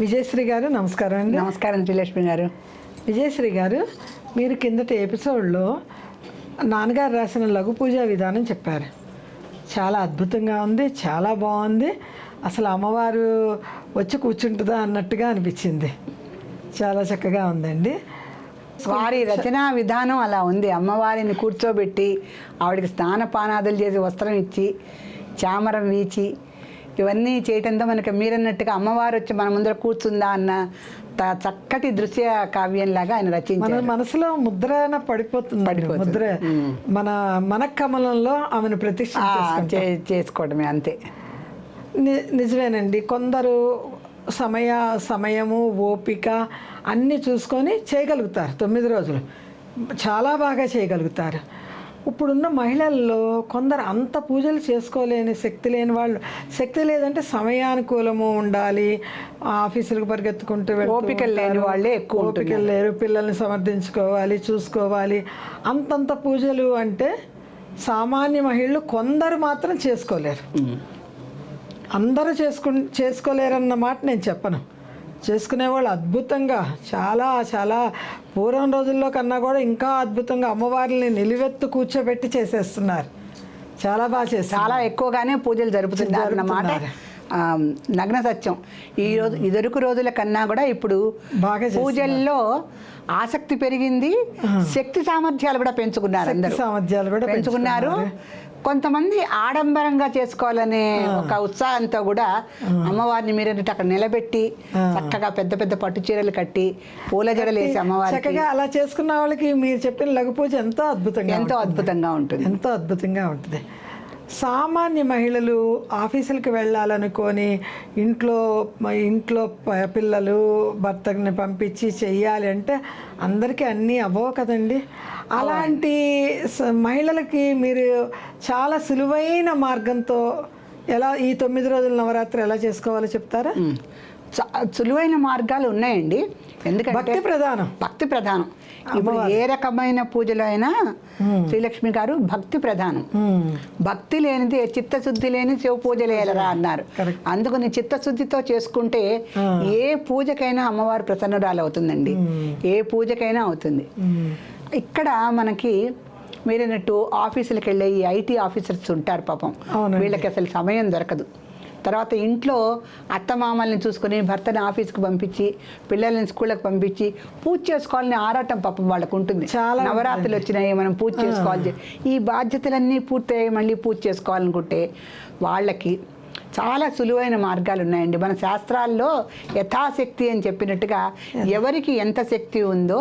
విజయశ్రీ గారు నమస్కారం అండి. నమస్కారం శ్రీలక్ష్మి గారు. విజయశ్రీ గారు మీరు కిందటి ఎపిసోడ్లో నాన్నగారు రాసిన లఘు పూజా విధానం చెప్పారు. చాలా అద్భుతంగా ఉంది చాలా బాగుంది. అసలు అమ్మవారు వచ్చి కూర్చుంటుందా అన్నట్టుగా అనిపించింది. చాలా చక్కగా ఉందండి. వారి రచనా విధానం అలా ఉంది. అమ్మవారిని కూర్చోబెట్టి ఆవిడకి స్నానపానాదులు చేసి వస్త్రం ఇచ్చి చామరం వీచి ఇవన్నీ చేయటంతో మనకి మీరన్నట్టుగా అమ్మవారు వచ్చి మన ముందర కూర్చుందా అన్న చక్కటి దృశ్య కావ్యంలాగా ఆయన మన రచించారు మనసులో ముద్రన పడిపోతుంది పడిపోతుంది. ముద్ర. మన మన కమలంలో ఆమెను. చే- చేసుకోవడమే అంతే. నిజమేనండి. కొందరు సమయ సమయము ఓపిక అన్నీ చూసుకొని చేయగలుగుతారు తొమ్మిది రోజులు. చాలా బాగా చేయగలుగుతారు. ఇప్పుడున్న మహిళల్లో కొందరు అంత పూజలు చేసుకోలేని శక్తి లేని వాళ్ళు. శక్తి లేదంటే సమయానుకూలము ఉండాలి. ఆఫీసులకు పరిగెత్తుకుంటూ ఓపిక లేని. వాళ్ళే ఎక్కువ ఓపిక లేరు. పిల్లల్ని సమర్థించుకోవాలి చూసుకోవాలి. అంతంత పూజలు అంటే సామాన్య మహిళలు కొందరు మాత్రం చేసుకోలేరు. అందరూ చేసుకు చేసుకోలేరన్న మాట నేను చెప్పను. చేసుకునే వాళ్ళు అద్భుతంగా. చాలా చాలా పూర్వం రోజుల్లో కన్నా కూడా ఇంకా అద్భుతంగా అమ్మవారిని నిలువెత్తు కూర్చోబెట్టి చేసేస్తున్నారు. చాలా బాగా చేస్తారు చాలా ఎక్కువగానే పూజలు జరుపుతున్నారు అన్నమాట. నగ్న సత్యం. ఈ రోజు ఇదివరకు రోజుల కన్నా కూడా ఇప్పుడు బాగా. పూజల్లో ఆసక్తి పెరిగింది. శక్తి సామర్థ్యాలు కూడా పెంచుకున్నారు అందరూ. సామర్థ్యాలు కూడా పెంచుకున్నారు. కొంతమంది ఆడంబరంగా చేసుకోవాలనే ఒక ఉత్సాహంతో కూడా అమ్మవారిని మీరు అక్కడ నిలబెట్టి చక్కగా పెద్ద పెద్ద పట్టు చీరలు కట్టి పూల జడలు వేసి అమ్మవారికి చక్కగా అలా చేసుకున్న వాళ్ళకి మీరు చెప్పిన లఘు పూజ ఎంతో అద్భుతంగా ఎంతో. అద్భుతంగా ఉంటుంది. ఎంతో అద్భుతంగా ఉంటుంది. సామాన్య మహిళలు ఆఫీసులకు వెళ్ళాలనుకొని ఇంట్లో ఇంట్లో పిల్లలు భర్తని పంపించి చెయ్యాలి అంటే అందరికీ అన్నీ అవ్వవు కదండి. అలాంటి స- మహిళలకి మీరు చాలా సులువైన మార్గంతో ఎలా ఈ తొమ్మిది రోజుల నవరాత్రి ఎలా చేసుకోవాలో చెప్తారా? సులువైన మార్గాలు ఉన్నాయండి. ఎందుకంటే భక్తి ప్రధానం. భక్తి ప్రధానం. ఇప్పుడు ఏ రకమైన పూజలో అయినా శ్రీలక్ష్మి గారు భక్తి ప్రధానం. భక్తి లేనిది చిత్తశుద్ధి లేని శివ పూజలు వేయలరా అన్నారు. అందుకని చిత్తశుద్ధితో చేసుకుంటే ఏ పూజకైనా అమ్మవారు ప్రసన్నురాలు అవుతుందండి ఏ పూజకైనా అవుతుంది. ఇక్కడ మనకి మీరన్నట్టు ఆఫీసులకు వెళ్ళే ఈ ఐటీ ఆఫీసర్స్ ఉంటారు పాపం. వీళ్ళకి అసలు సమయం దొరకదు. తర్వాత ఇంట్లో అత్తమామల్ని చూసుకొని భర్తని ఆఫీస్కి పంపించి పిల్లల్ని స్కూళ్ళకి పంపించి పూజ చేసుకోవాలని ఆరాటం పాపం వాళ్ళకు ఉంటుంది. చాలా నవరాత్రులు వచ్చినాయి మనం పూజ చేసుకోవాలి ఈ బాధ్యతలన్నీ పూర్తయ్యి మళ్ళీ పూజ చేసుకోవాలనుకుంటే వాళ్ళకి చాలా సులువైన మార్గాలు ఉన్నాయండి. మన శాస్త్రాల్లో యథాశక్తి అని చెప్పినట్టుగా ఎవరికి ఎంత శక్తి ఉందో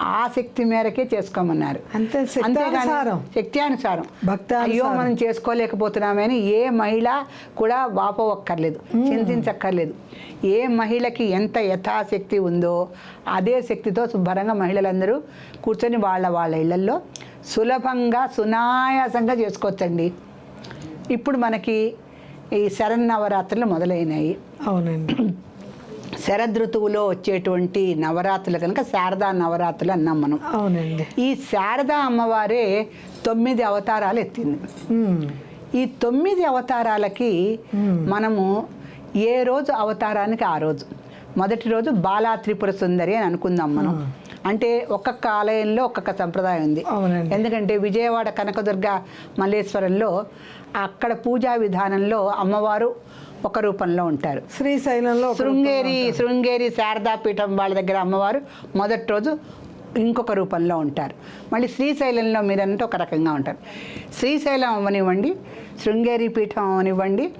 ఆ శక్తి మేరకే చేసుకోమన్నారు. అంతే అంతేగాని శక్త్యానుసారం. భక్తానుసారం. అయ్యో మనం చేసుకోలేకపోతున్నామని ఏ మహిళ కూడా వాపోవక్కర్లేదు చింతించక్కర్లేదు. ఏ మహిళకి ఎంత యథాశక్తి ఉందో అదే శక్తితో శుభ్రంగా మహిళలందరూ కూర్చొని వాళ్ళ వాళ్ళ ఇళ్ళల్లో సులభంగా సునాయాసంగా చేసుకోవచ్చండి. ఇప్పుడు మనకి ఈ శరన్నవరాత్రులు మొదలైనాయి. అవునండి. శరదృతువులో వచ్చేటువంటి నవరాత్రులు కనుక శారదా నవరాత్రులు అన్నాం మనం. అవునండి. ఈ శారదా అమ్మవారే తొమ్మిది అవతారాలు ఎత్తింది. ఈ తొమ్మిది అవతారాలకి మనము ఏ రోజు అవతారానికి ఆ రోజు? మొదటి రోజు బాలా త్రిపుర సుందరి అని అనుకుందాం మనం. అంటే ఒక్కొక్క ఆలయంలో ఒక్కొక్క సంప్రదాయం ఉంది. ఎందుకంటే విజయవాడ కనకదుర్గ మల్లేశ్వరంలో అక్కడ పూజా విధానంలో అమ్మవారు ఒక రూపంలో ఉంటారు. శ్రీశైలంలో శృంగేరి శృంగేరి శారదా పీఠం వాళ్ళ దగ్గర అమ్మవారు మొదటి రోజు ఇంకొక రూపంలో ఉంటారు. మళ్ళీ శ్రీశైలంలో మీరంటే ఒక రకంగా ఉంటారు. శ్రీశైలం అవనివ్వండి శృంగేరి పీఠం అవనివ్వండి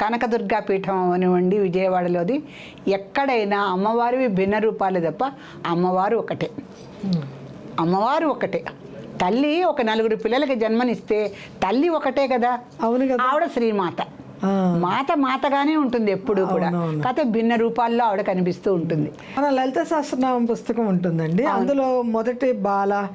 కనకదుర్గా పీఠం అవనివ్వండి విజయవాడలోది ఎక్కడైనా అమ్మవారివి భిన్న రూపాలు తప్ప అమ్మవారు ఒకటే. మ్మ్. అమ్మవారు ఒకటే. తల్లి ఒక నలుగురు పిల్లలకి జన్మనిస్తే తల్లి ఒకటే కదా. అవును కదా. ఆవిడ శ్రీమాత. మాత మాతగానే ఉంటుంది ఎప్పుడు కూడా. కాకపోతే భిన్న రూపాల్లో ఆవిడ కనిపిస్తూ ఉంటుంది. మన లలిత సహస్రనామం పుస్తకం ఉంటుందండి. అందులో మొదటి బాల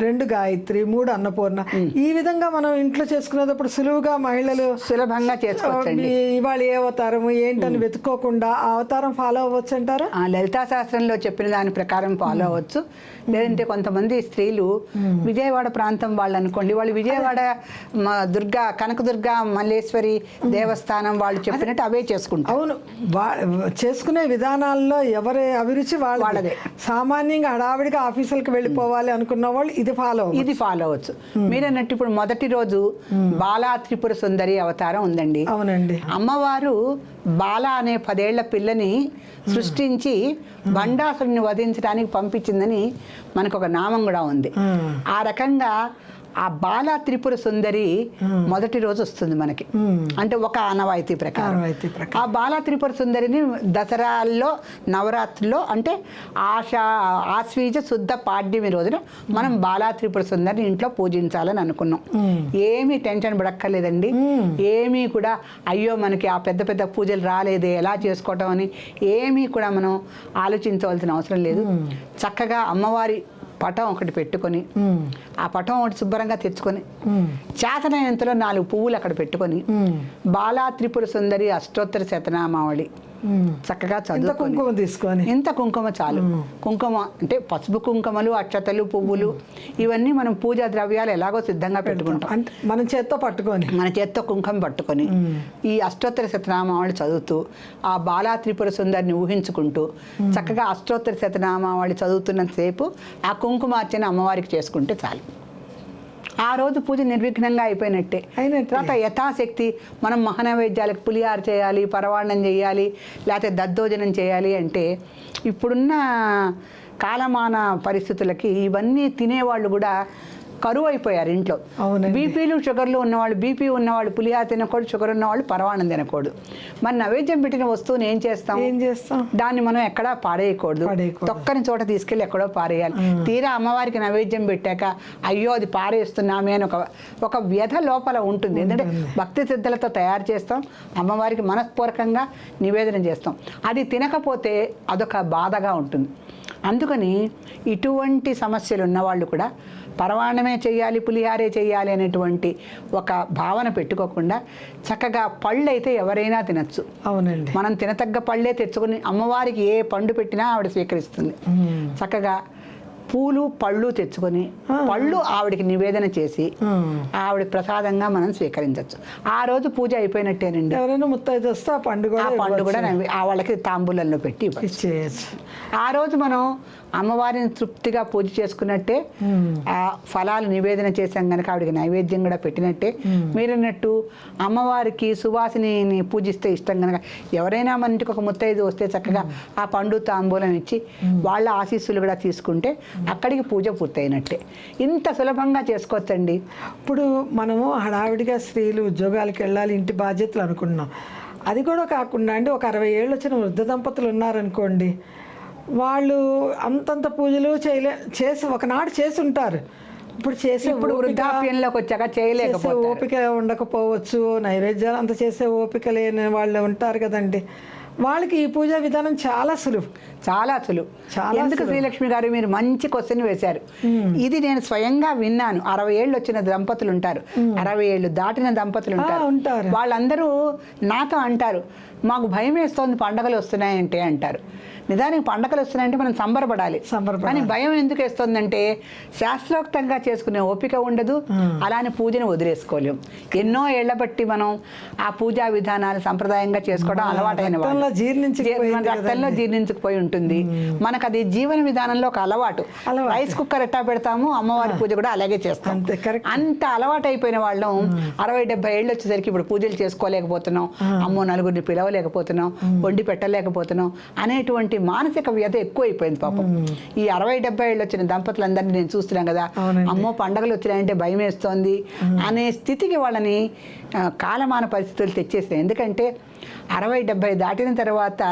రెండు గాయత్రి మూడు అన్నపూర్ణ. ఈ విధంగా మనం ఇంట్లో చేసుకునేటప్పుడు సులువుగా మహిళలు సులభంగా చేసుకోవచ్చండి. ఈ- ఇవాళ ఏ అవతారము ఏంటని వెతుక్కోకుండా ఆ అవతారం ఫాలో అవ్వచ్చు అంటారా? ఆ లలితా శాస్త్రంలో చెప్పిన దాని ప్రకారం ఫాలో అవ్వచ్చు. లేదంటే కొంతమంది స్త్రీలు విజయవాడ ప్రాంతం వాళ్ళు అనుకోండి. వాళ్ళు విజయవాడ దుర్గా కనకదుర్గ మల్లేశ్వరి దేవ దేవస్థానం వాళ్ళు చెప్పినట్టు అవే చేసుకుంటారు. అవును. చేసుకునే విధానాల్లో ఎవరి అభిరుచి వాళ్ళదే. వాళ్ళదే. సామాన్యంగా హడావిడిగా ఆఫీసులకు వెళ్ళిపోవాలి అనుకున్న వాళ్ళు ఇది ఫాలో ఇది ఫాలో అవ్వచ్చు. మీరు అన్నట్టు ఇప్పుడు మొదటి రోజు బాలా త్రిపుర సుందరి అవతారం ఉందండి. అవునండి. అమ్మవారు బాల అనే పదేళ్ళ పిల్లని సృష్టించి బండాసురుని వధించడానికి పంపించిందని మనకు ఒక నామం కూడా ఉంది. ఆ రకంగా ఆ బాల త్రిపుర సుందరి మొదటి రోజు వస్తుంది మనకి. అంటే ఒక ఆనవాయితీ ప్రకారం. ఆ బాల త్రిపుర సుందరిని దసరాల్లో నవరాత్రుల్లో అంటే ఆషా ఆశ్వీజ శుద్ధ పాడ్యమి రోజున మనం బాలా త్రిపుర సుందరిని ఇంట్లో పూజించాలని అనుకున్నాం. ఏమీ టెన్షన్ పడక్కర్లేదండి. ఏమీ కూడా అయ్యో మనకి ఆ పెద్ద పెద్ద పూజలు రాలేదే ఎలా చేసుకోవటం అని ఏమీ కూడా మనం ఆలోచించవలసిన అవసరం లేదు చక్కగా అమ్మవారి పటం ఒకటి పెట్టుకొని. ఆ పటం ఒకటి శుభ్రంగా తెచ్చుకొని. చేతనైనంతలో నాలుగు పువ్వులు అక్కడ పెట్టుకొని. బాలా త్రిపుర సుందరి అష్టోత్తర శతనామావళి. చక్కగా చదువుకొని. కుంకుమ తీసుకొని. ఇంత కుంకుమ చాలు. కుంకుమ అంటే పసుపు కుంకుమలు అక్షతలు పువ్వులు ఇవన్నీ మనం పూజా ద్రవ్యాలు ఎలాగో సిద్ధంగా పెట్టుకుంటాం. మన చేత్తో పట్టుకొని. మన చేత్తో కుంకుమ పట్టుకొని ఈ అష్టోత్తర శతనామావళి చదువుతూ ఆ బాలా త్రిపుర సుందరిని ఊహించుకుంటూ చక్కగా అష్టోత్తర శతనామావళి చదువుతున్నంతసేపు ఆ కుంకుమార్చన అమ్మవారికి చేసుకుంటే చాలు. ఆ రోజు పూజ నిర్విఘ్నంగా అయిపోయినట్టే అయినట్టే. తర్వాత యథాశక్తి మనం మహానైవేద్యాలకు పులిహార చేయాలి పరవాణం చేయాలి లేకపోతే దద్దోజనం చేయాలి అంటే ఇప్పుడున్న కాలమాన పరిస్థితులకి ఇవన్నీ తినేవాళ్ళు కూడా కరువు అయిపోయారు ఇంట్లో. బీపీలు షుగర్లు ఉన్నవాళ్ళు బీపీ ఉన్నవాళ్ళు పులిహార తినకూడదు షుగర్ ఉన్నవాళ్ళు పరవాణం తినకూడదు. మరి నైవేద్యం పెట్టిన వస్తువుని ఏం చేస్తాం? ఏం చేస్తాం? దాన్ని మనం ఎక్కడా పాడేయకూడదు. తొక్కని చోట తీసుకెళ్ళి ఎక్కడో పారేయాలి. తీరా అమ్మవారికి నైవేద్యం పెట్టాక అయ్యో అది పారేస్తున్నామే అని ఒక ఒక వ్యధ లోపల ఉంటుంది. ఎందుకంటే భక్తి శ్రద్ధలతో తయారు చేస్తాం. అమ్మవారికి మనస్పూర్వకంగా నివేదన చేస్తాం. అది తినకపోతే అదొక బాధగా ఉంటుంది. అందుకని ఇటువంటి సమస్యలు ఉన్నవాళ్ళు కూడా పరవాణమే చేయాలి పులిహారే చేయాలి అనేటువంటి ఒక భావన పెట్టుకోకుండా చక్కగా పళ్ళు అయితే ఎవరైనా తినచ్చు. అవునండి. మనం తినతగ్గ పళ్ళే తెచ్చుకుని అమ్మవారికి ఏ పండు పెట్టినా ఆవిడ స్వీకరిస్తుంది. చక్కగా పూలు పళ్ళు తెచ్చుకొని పళ్ళు ఆవిడకి నివేదన చేసి. ఆవిడ ప్రసాదంగా మనం స్వీకరించవచ్చు ఆ రోజు పూజ అయిపోయినట్టేనండి. ఎవరైనా ముత్తైదు వస్తే ఆ పండు ఆ కూడా ఆ వాళ్ళకి తాంబూలంలో పెట్టి ఆ రోజు మనం అమ్మవారిని తృప్తిగా పూజ చేసుకున్నట్టే ఉమ్. ఆ ఫలాలు నివేదన చేశాం కనుక ఆవిడకి నైవేద్యం కూడా పెట్టినట్టే. మీరన్నట్టు అమ్మవారికి సువాసిని పూజిస్తే ఇష్టం కనుక ఎవరైనా మన ఇంటికి ఒక ముత్తైదు వస్తే చక్కగా ఆ పండు తాంబూలం ఇచ్చి వాళ్ళ ఆశీస్సులు కూడా తీసుకుంటే అక్కడికి పూజ పూర్తయినట్టే. ఇంత సులభంగా చేసుకోవచ్చండి? ఇప్పుడు మనము హడావిడిగా స్త్రీలు ఉద్యోగాలకు వెళ్ళాలి ఇంటి బాధ్యతలు అనుకున్నాం. అది కూడా కాకుండా అండి ఒక అరవై ఏళ్ళు వచ్చిన వృద్ధ దంపతులు ఉన్నారనుకోండి వాళ్ళు అంతంత పూజలు చేయలే చేసి ఒకనాడు చేసి ఉంటారు ఇప్పుడు చేసే ఇప్పుడు వృద్ధాప్యంలోకి వచ్చాక చేయలేకపోతారు. ఓపిక ఉండకపోవచ్చు నైవేద్యాలు అంత చేసే ఓపిక లేని వాళ్ళు ఉంటారు కదండి. వాళ్ళకి ఈ పూజా విధానం చాలా సులువు. చాలా సులువు. చాలా ఎందుకు శ్రీలక్ష్మి గారు మీరు మంచి క్వశ్చన్ వేశారు? ఇది నేను స్వయంగా విన్నాను. అరవై ఏళ్ళు వచ్చిన దంపతులు ఉంటారు. అరవై ఏళ్ళు దాటిన దంపతులు ఉంటారు. వాళ్ళందరూ నాతో అంటారు. మాకు భయం వేస్తోంది పండగలు వస్తున్నాయంటే అంటారు. నిజానికి పండగలు వస్తున్నాయంటే మనం సంబరపడాలి. కానీ భయం ఎందుకు వేస్తుందంటే శాస్త్రోక్తంగా చేసుకునే ఓపిక ఉండదు. అలానే పూజను వదిలేసుకోలేం. ఎన్నో ఏళ్ళ బట్టి మనం ఆ పూజా విధానాలు సంప్రదాయంగా చేసుకోవడం అలవాటైన వాళ్ళు. రక్తంలో జీర్ణించుకుపోయి ఉంటుంది. మనకు అది జీవన విధానంలో ఒక అలవాటు. రైస్ కుక్కర్ ఎట్టా పెడతాము అమ్మవారి పూజ కూడా అలాగే చేస్తాం. అంతే అలవాటు అయిపోయిన వాళ్ళం. అరవై డెబ్బై ఏళ్ళు వచ్చేసరికి ఇప్పుడు పూజలు చేసుకోలేకపోతున్నాం. అమ్మో నలుగురిని పిలవలేకపోతున్నాం వండి పెట్టలేకపోతున్నాం అనేటువంటి మానసిక వ్యధ ఎక్కువైపోయింది పాపం. ఈ అరవై డెబ్బై ఏళ్ళు వచ్చిన దంపతులందరినీ నేను చూస్తున్నాం కదా. అమ్మో పండగలు వచ్చినాయంటే భయం వేస్తోంది అనే స్థితికి వాళ్ళని కాలమాన పరిస్థితులు తెచ్చేసినాయి. ఎందుకంటే అరవై డెబ్బై దాటిన తర్వాత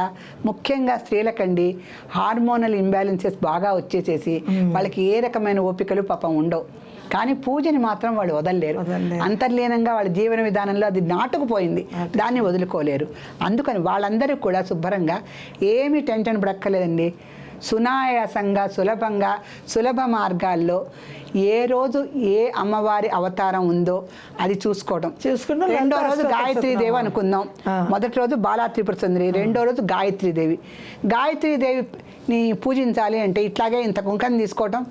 ముఖ్యంగా స్త్రీలకండి హార్మోనల్ ఇంబ్యాలెన్సెస్ బాగా వచ్చేసేసి వాళ్ళకి ఏ రకమైన ఓపికలు పాపం ఉండవు. కానీ పూజని మాత్రం వాళ్ళు వదలలేరు. అంతర్లీనంగా వాళ్ళ జీవన విధానంలో అది నాటుకుపోయింది. దాన్ని వదులుకోలేరు. అందుకని వాళ్ళందరూ కూడా శుభ్రంగా ఏమీ టెన్షన్ పడక్కర్లేదండి. సునాయాసంగా సులభంగా సులభ మార్గాల్లో ఏ రోజు ఏ అమ్మవారి అవతారం ఉందో అది చూసుకోవడం చూసుకుంటూ రెండో రోజు దేవి. అనుకుందాం. మొదటి రోజు బాలా త్రిపుర సుందరి రెండో రోజు గాయత్రీ దేవి దేవిని పూజించాలి అంటే ఇట్లాగే ఇంత కుంకుమ తీసుకోవటం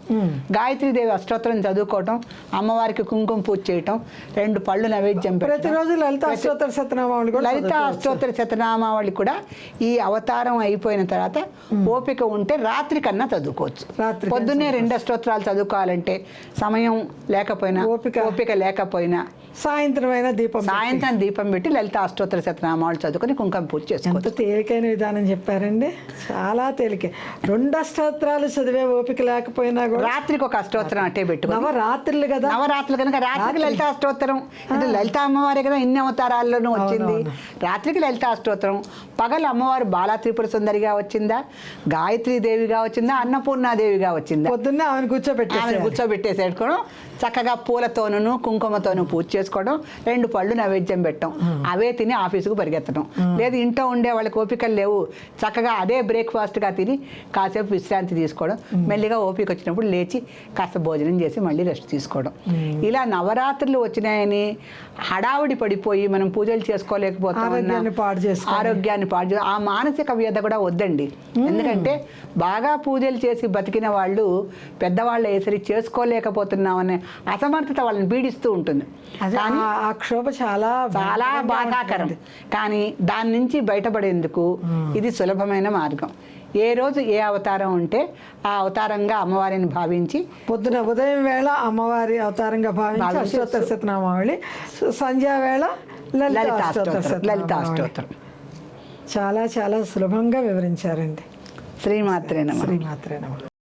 గాయత్రీ దేవి అష్టోత్తరం చదువుకోవటం అమ్మవారికి కుంకుమ పూజ చేయటం రెండు పళ్ళు నైవేద్యం ప్రతిరోజు లలిత అష్టోత్తర శతనామావళి కూడా లలిత. అష్టోత్తర శతనామావళి కూడా ఈ అవతారం అయిపోయిన తర్వాత ఓపిక ఉంటే రాత్రి కన్నా చదువుకోవచ్చు. రాత్రి పొద్దున్నే రెండు అష్టోత్తరాలు చదువుకోవాలంటే సమయం లేకపోయినా ఓపిక. ఓపిక లేకపోయినా సాయంత్రం అయినా దీపం. సాయంత్రం దీపం పెట్టి లలిత అష్టోత్తర శతనామావళి చదువుకొని కుంకుమ పూజ చేసుకోవచ్చు. ఎంత తేలికైన విధానం చెప్పారండి. చాలా తేలిక. రెండు అష్టోత్తరాలు చదివే ఓపిక లేకపోయినా కూడా రాత్రికి ఒక అష్టోత్తరం అట్టే పెట్టుకో. నవరాత్రులు కదా. నవరాత్రులు కనుక రాత్రికి లలిత అష్టోత్తరం. ఇది లలిత అమ్మవారి కదా ఇన్ని అవతారాల్లోనూ వచ్చింది. రాత్రికి లలిత అష్టోత్తరం. పగలు అమ్మవారు బాలా త్రిపుర సుందరిగా వచ్చిందా? గాయత్రీ దేవిగా వచ్చిందా? అన్నపూర్ణాదేవిగా వచ్చిందా? పొద్దున్నే ఆమెను కూర్చోబెట్టి ఆమెను కూర్చోబెట్టేసేసుకోవడం చక్కగా పూలతోనూ కుంకుమతోనూ పూజ చేసుకోవడం రెండు పళ్ళు నైవేద్యం పెట్టడం అవే తిని ఆఫీసుకు పరిగెత్తడం. లేదు ఇంట్లో ఉండే వాళ్ళకి ఓపికలు లేవు. చక్కగా అదే బ్రేక్ఫాస్ట్గా తిని కాసేపు విశ్రాంతి తీసుకోవడం మెల్లిగా ఓపిక వచ్చినప్పుడు లేచి కాస్త భోజనం చేసి మళ్ళీ రెస్ట్ తీసుకోవడం. ఇలా నవరాత్రులు వచ్చినాయని హడావుడి పడిపోయి మనం పూజలు చేసుకోలేకపోతాం ఆరోగ్యాన్ని పాడు. ఆరోగ్యాన్ని ఆ మానసిక వ్యధ కూడా వద్దండి. ఎందుకంటే బాగా పూజలు చేసి బతికిన వాళ్ళు పెద్దవాళ్ళ ఏసరి చేసుకోలేకపోతున్నామనే అసమర్థత వాళ్ళని పీడిస్తూ ఉంటుంది. కానీ ఆ- క్షోభ చాలా చాలా బాధాకరం. కానీ దాని నుంచి బయటపడేందుకు ఇది సులభమైన మార్గం. ఏ రోజు ఏ అవతారం ఉంటే ఆ అవతారంగా అమ్మవారిని భావించి పొద్దున ఉదయం వేళ అమ్మవారి అవతారంగా భావించి అష్టోత్తర శతనామావళి సంధ్యా వేళ లలిత లలిత అష్టోత్తర అష్టోత్తరం లలిత శతనామావళి. అష్టోత్తరం చాలా చాలా సులభంగా వివరించారండి. శ్రీమాత్రే నమః. శ్రీమాత్రే నమః.